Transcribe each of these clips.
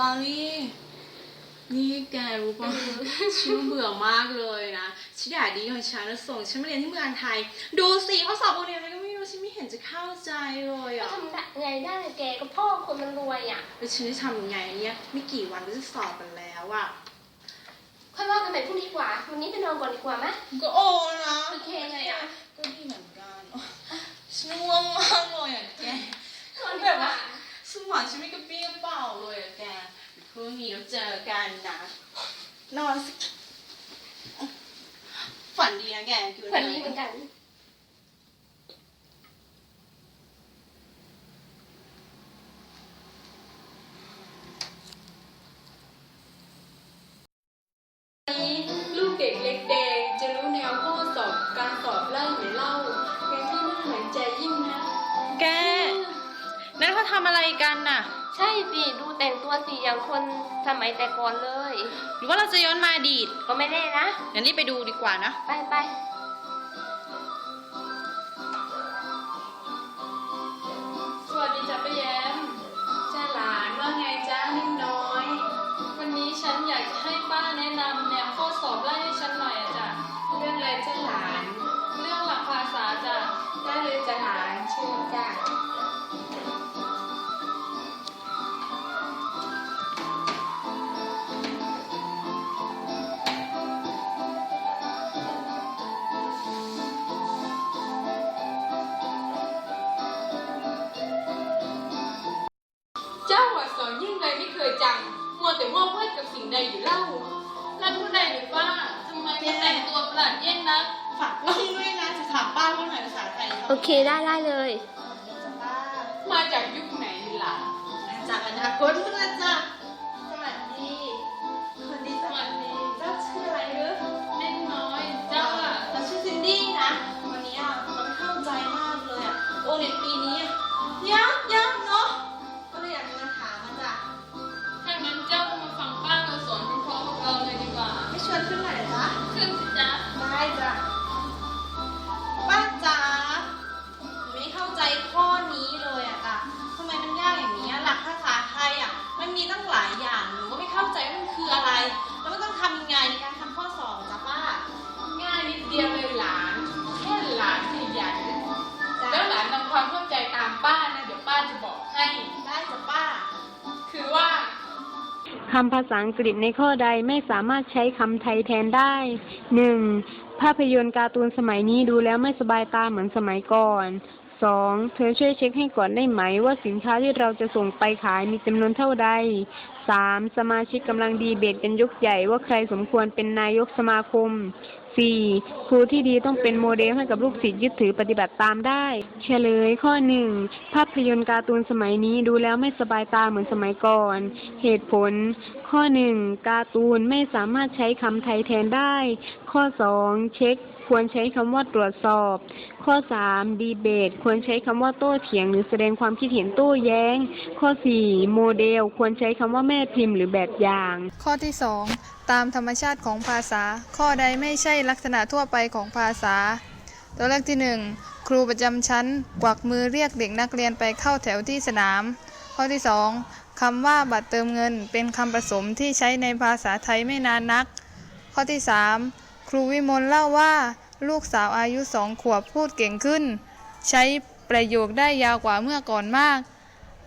ลาลี่นี่แกรู้ป่ะฉันเบื่อมากเลยนะชิดาดีของฉันน่ะส่งฉันมาเรียนที่เมืองไทย ดูสิเขาสอบโอเรียนอะไรก็ไม่รู้ฉันไม่เห็นจะเข้าใจเลยก็อะทำได้ไงได้แกก็พ่อคนมันรวยอะแล้วฉันจะทำยังไงเนี่ยไม่กี่วันก็จะสอบกันแล้วอะค่อยว่ากันใหม่พรุ่งนี้ดีกว่าวันนี้ไปนอนก่อนดีกว่าไหมก็โอ้นะโอเคไงอะก็ดีเหมือนกันฉันง่วงมากเลยอะแกนอนแบบว่า สมองฉันไม่กระเปี้ยเปล่าเลยอะแกเดี๋ยวพรุ่งนี้เราเจอกันนะ นอนสิฝันดีนะแกอยู่วันนี้เหมือนกันนี้ นั่นเขาทำอะไรกันน่ะ ใช่สิดูแต่งตัวสิอย่างคนสมัยแต่ก่อนเลย หรือว่าเราจะย้อนมาอดีตก็ไม่แน่นะงั้นรีบไปดูดีกว่านะ ไปไปสวัสดีจ้ะป้าแย้มจ้าหลานว่าไงจ้านิ่มน้อย วันนี้ฉันอยากจะให้ป้าแนะนำแนวข้อสอบไล่ให้ฉันหน่อยอะจ้ะเรื่องอะไรจ้าหลาน เรื่องหลักภาษาจ้ะได้เลยจ้า จ้าอะสอนยิ่งใดไม่เคยจังมัวแต่ว่าเวทกับสิ่งใดอยู่เล่าแล้วผู้ใดหรือป้าทำไมมาแต่งตัวประหลาดเยี่ยงนักฝากพี่ด้วยนะจะถามป้าว่าหน่อยภาษาไทยโอเคได้ได้เลยป้ามาจากยุคไหนล่ะจากอนาคตเมื่อจ้ะสวัสดีคนดีสวัสดีเจ้าชื่ออะไรหรือเล็กน้อยเจ้าอะเราชื่อซินดี้นะวันนี้อะเราไม่เข้าใจมากเลยอะโอเรียนปีนี้อะยาก คำภาษาอังกฤษในข้อใดไม่สามารถใช้คำไทยแทนได้ 1. ภาพยนตร์การ์ตูนสมัยนี้ดูแล้วไม่สบายตาเหมือนสมัยก่อน 2. เธอช่วยเช็คให้ก่อนได้ไหม ว่าสินค้าที่เราจะส่งไปขายมีจำนวนเท่าใด 3. สมาชิกกำลังดีเบตกันยกใหญ่ว่าใครสมควรเป็นนายกสมาคม 4. ครูที่ดีต้องเป็นโมเดลให้กับลูกศิษย์ยึดถือปฏิบัติตามได้ เฉลยข้อหนึ่งภาพยนตร์การ์ตูนสมัยนี้ดูแล้วไม่สบายตาเหมือนสมัยก่อน เหตุผล ข้อหนึ่งการ์ตูนไม่สามารถใช้คำไทยแทนได้ ข้อสองเช็ค ควรใช้คำว่าตรวจสอบ ข้อสามดีเบต ควรใช้คำว่าโต้เถียง หรือแสดงความคิดเห็นโต้แย้ง ข้อสี่โมเดล ควรใช้คำว่าแม่พิมพ์หรือแบบอย่าง ข้อที่ 2 ตามธรรมชาติของภาษา ข้อใดไม่ใช่ลักษณะทั่วไปของภาษา ตัวเลือกที่ 1 ครูประจำชั้น กวักมือเรียกเด็กนักเรียนไปเข้าแถวที่สนาม ข้อที่ 2คำว่าบัตรเติมเงิน เป็นคำผสมที่ใช้ในภาษาไทยไม่นานนัก ข้อที่ 3 รูวิมลเล่าว่า ลูกสาวอายุสองขวบพูดเก่งขึ้น ใช้ประโยคได้ยาวกว่าเมื่อก่อนมาก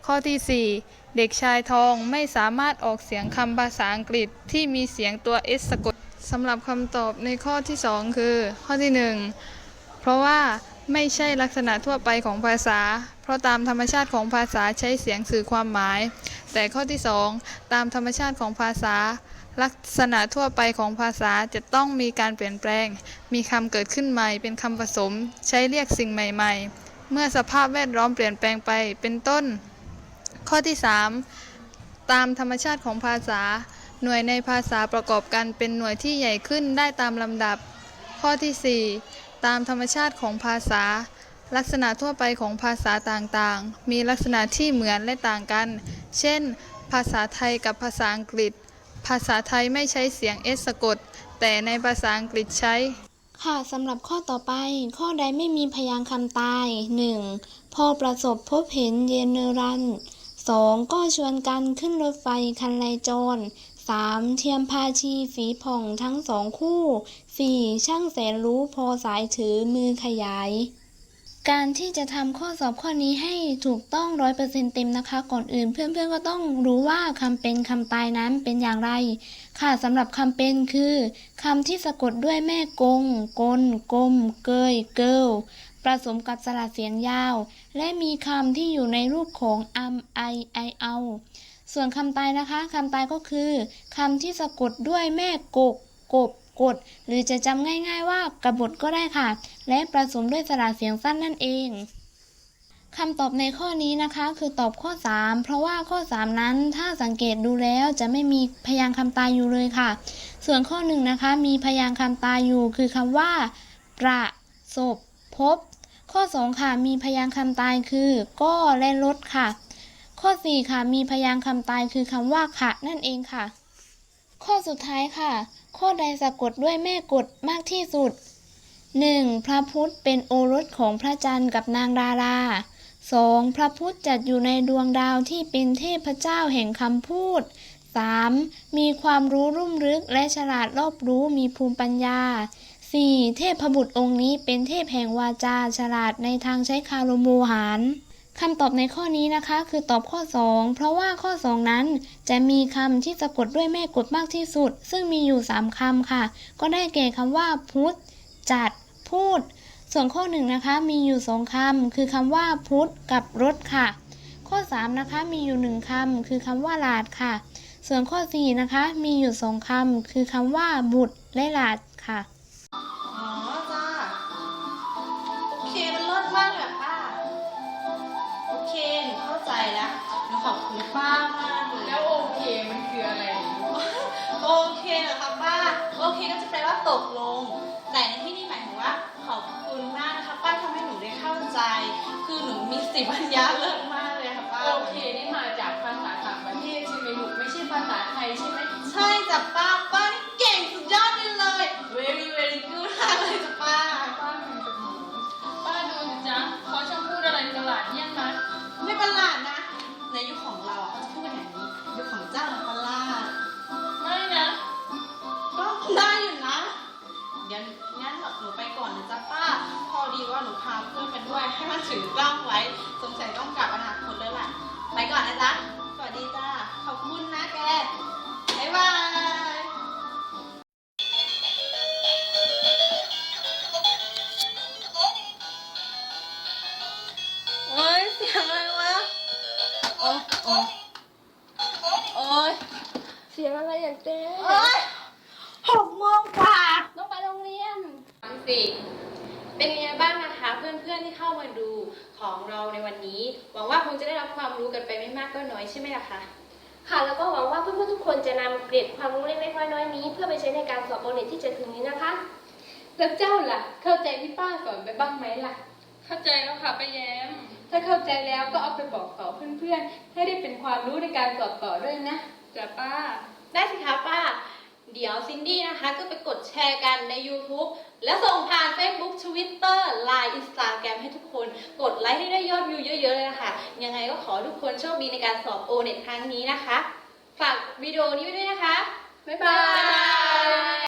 ข้อที่ 4 เด็กชายทองไม่สามารถออกเสียงคำภาษาอังกฤษที่มีเสียงตัว S สะกดสำหรับคำตอบในข้อที่ 2 คือ ข้อที่ 1 เพราะว่าไม่ใช่ลักษณะทั่วไปของภาษา เพราะตามธรรมชาติของภาษาใช้เสียงสื่อความหมาย แต่ข้อที่ 2 ตามธรรมชาติของภาษา ลักษณะทั่วไปของภาษาจะต้องมีการเปลี่ยนแปลง มีคำเกิดขึ้นใหม่ เป็นคำผสม ใช้เรียกสิ่งใหม่ ๆ เมื่อสภาพแวดล้อมเปลี่ยนแปลงไป เป็นต้น ข้อที่ 3 ตามธรรมชาติของภาษา หน่วยในภาษาประกอบกันเป็นหน่วยที่ใหญ่ขึ้นได้ตามลำดับ ข้อที่ 4 ตามธรรมชาติของภาษา ลักษณะทั่วไปของภาษาต่างๆ มีลักษณะที่เหมือนและต่างกัน เช่น ภาษาไทยกับภาษาอังกฤษ ภาษาไทยไม่ใช้เสียงเอสสะกด แต่ในภาษาอังกฤษใช้ ค่ะสำหรับข้อต่อไป ข้อใดไม่มีพยางค์คำตาย 1. พอประสบพบเห็นเยเนรัน 2. ก็ชวนกันขึ้นรถไฟคันไรจร 3. เทียมพาชีฝีผ่องทั้งสองคู่ 4. ช่างแสนรู้พอสายถือมือขยาย การที่จะทำข้อสอบข้อนี้ให้ถูกต้องร้อยเปอร์เซ็นเต็มนะคะ ก่อนอื่นเพื่อนๆก็ต้องรู้ว่าคำเป็นคำตายนั้นเป็นอย่างไร ค่ะสำหรับคำเป็นคือคำที่สะกดด้วยแม่กง กลกลม เกย เกิลผสมกับสระเสียงยาว และมีคำที่อยู่ในรูปของอัมไอไอเอาส่วนคำตายนะคะคำตายก็คือคำที่สะกดด้วยแม่กกกบ กดหรือจะจำง่าย ๆ ว่ากบฏก็ได้ค่ะ และผสมด้วยสระเสียงสั้นนั่นเองคำตอบในข้อนี้นะคะคือตอบข้อ 3 เพราะว่าข้อ 3 นั้นถ้าสังเกตดูแล้วจะไม่มีพยางค์คำตายอยู่เลยค่ะ ส่วนข้อ1นนะคะมีพยางค์คำตายอยู่ คือคำว่า ประสบพบ ข้อ 2 ค่ะมีพยางค์คำตายคือ ก็และลดค่ะ ข้อ 4 ค่ะมีพยางค์คำตายคือคำว่าค่ะนั่นเองค่ะ ข้อสุดท้ายค่ะ ข้อใดสะกดด้วยแม่กฎมากที่สุด 1. พระพุทธเป็นโอรสของพระจันทร์กับนางดารา 2. พระพุทธจัดอยู่ในดวงดาวที่เป็นเทพเจ้าแห่งคำพูด 3. มีความรู้รุ่มลึกและฉลาดรอบรู้มีภูมิปัญญา 4. เทพบุตรองค์นี้เป็นเทพแห่งวาจาฉลาดในทางใช้คารมโมหาร คำตอบในข้อนี้นะคะคือตอบข้อ 2 เพราะว่าข้อ 2 นั้นจะมีคำที่สะกดด้วยแม่กฎมากที่สุด ซึ่งมีอยู่ 3คำค่ะ ก็ได้แก่คำว่าพุทธจัด พูด ส่วนข้อ1นะคะมีอยู่ 2คำคือคำว่าพุทธกับรถค่ะ ข้อ 3 นะคะมีอยู่ 1คำคือคำว่าลาดค่ะ ส่วนข้อ 4 นะคะมีอยู่ 2คำคือคำว่าบุตรและลาดค่ะอ๋อจ้าโอเคมันเลิศมากเลยอะ แล้วหนูขอบคุณป้ามากเลยแล้วโอเคมันคืออะไร โอเคเหรอคะป้า โอเคก็จะแปลว่าตกลง แต่ในที่นี้หมายถึงว่า ขอบคุณมากนะคะป้าทำให้หนูได้เข้าใจ คือหนูมีสติปัญญาเลิศมากเลยค่ะป้า โอเคนี่มาจากภาษาต่างประเทศใช่ไหมลูกไม่ใช่ภาษาไทยใช่ไหม ใช่จ้ะป้า ถือกล้องไว้ สงสัยต้องกลับอนาคตแล้วล่ะ ไปก่อนนะจ๊ะ สวัสดีจ้า ขอบคุณนะแก บ๊ายบายโอ๊ยเสียงอะไรวะ โอ๊ยโอ๊ยโอ๊ยเสียงอะไรอย่างเจ๊โอ๊ยหกโมงกว่าต้องไปโรงเรียนฟังสิ เป็นยังไงบ้างนะคะ เพื่อนๆที่เข้ามาดูของเราในวันนี้ หวังว่าคงจะได้รับความรู้กันไปไม่มากก็น้อยใช่ไหมล่ะคะค่ะแล้วก็หวังว่าเพื่อนๆทุกคนจะนำเกร็ดความรู้เล็กๆน้อยๆนี้ เพื่อไปใช้ในการสอบโอเน็ตที่จะถึงนี้นะคะ แล้วเจ้าล่ะ เข้าใจที่ป้าสอนไปบ้างไหมล่ะ เข้าใจแล้วค่ะป้าแย้ม ถ้าเข้าใจแล้วก็เอาไปบอกต่อเพื่อนๆ ให้ได้เป็นความรู้ในการสอบต่อด้วยนะ จ้ะป้า ได้สิคะป้า เดี๋ยวซินดี้นะคะก็ไปกดแชร์กันใน YouTube และส่งผ่าน Facebook Twitter Line Instagram ให้ทุกคน กดไลค์ให้ได้ยอดวิวเยอะๆเลยนะคะยังไงก็ขอทุกคนโชคดีในการสอบโอเน็ตครั้งนี้นะคะ ฝากวิดีโอนี้ไว้ด้วยนะคะ บ๊ายบาย